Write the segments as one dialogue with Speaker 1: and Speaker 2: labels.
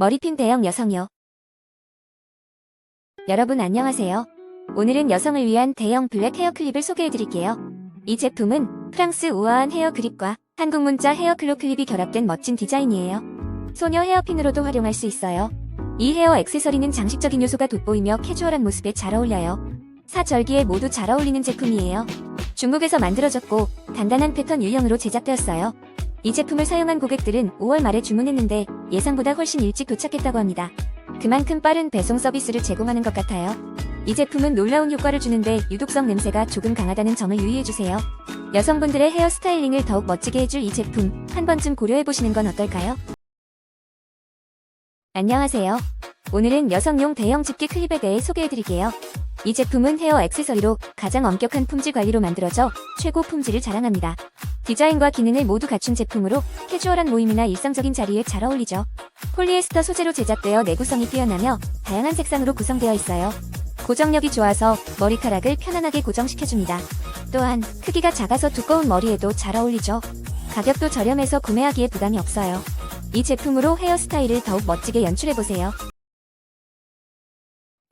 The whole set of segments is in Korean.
Speaker 1: 머리핀 대형 여성요. 여러분 안녕하세요. 오늘은 여성을 위한 대형 블랙 헤어 클립을 소개해드릴게요. 이 제품은 프랑스 우아한 헤어 그립과 한국 문자 헤어 클로 클립이 결합된 멋진 디자인이에요. 소녀 헤어핀으로도 활용할 수 있어요. 이 헤어 액세서리는 장식적인 요소가 돋보이며 캐주얼한 모습에 잘 어울려요. 사절기에 모두 잘 어울리는 제품이에요. 중국에서 만들어졌고 단단한 패턴 유형으로 제작되었어요. 이 제품을 사용한 고객들은 5월 말에 주문했는데 예상보다 훨씬 일찍 도착했다고 합니다. 그만큼 빠른 배송 서비스를 제공하는 것 같아요. 이 제품은 놀라운 효과를 주는데 유독성 냄새가 조금 강하다는 점을 유의해주세요. 여성분들의 헤어 스타일링을 더욱 멋지게 해줄 이 제품 한 번쯤 고려해보시는 건 어떨까요? 안녕하세요. 오늘은 여성용 대형 집게 클립에 대해 소개해드릴게요. 이 제품은 헤어 액세서리로 가장 엄격한 품질 관리로 만들어져 최고 품질을 자랑합니다. 디자인과 기능을 모두 갖춘 제품으로 캐주얼한 모임이나 일상적인 자리에 잘 어울리죠. 폴리에스터 소재로 제작되어 내구성이 뛰어나며 다양한 색상으로 구성되어 있어요. 고정력이 좋아서 머리카락을 편안하게 고정시켜줍니다. 또한 크기가 작아서 두꺼운 머리에도 잘 어울리죠. 가격도 저렴해서 구매하기에 부담이 없어요. 이 제품으로 헤어스타일을 더욱 멋지게 연출해보세요.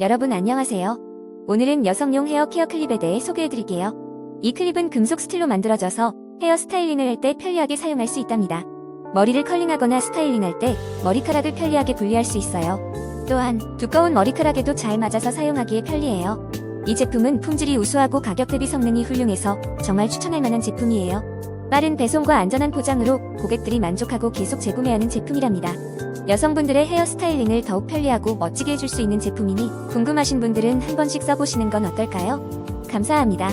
Speaker 1: 여러분 안녕하세요. 오늘은 여성용 헤어 케어 클립에 대해 소개해드릴게요. 이 클립은 금속 스틸로 만들어져서 헤어 스타일링을 할 때 편리하게 사용할 수 있답니다. 머리를 컬링하거나 스타일링할 때 머리카락을 편리하게 분리할 수 있어요. 또한 두꺼운 머리카락에도 잘 맞아서 사용하기에 편리해요. 이 제품은 품질이 우수하고 가격 대비 성능이 훌륭해서 정말 추천할 만한 제품이에요. 빠른 배송과 안전한 포장으로 고객들이 만족하고 계속 재구매하는 제품이랍니다. 여성분들의 헤어 스타일링을 더욱 편리하고 멋지게 해줄 수 있는 제품이니 궁금하신 분들은 한 번씩 써보시는 건 어떨까요? 감사합니다.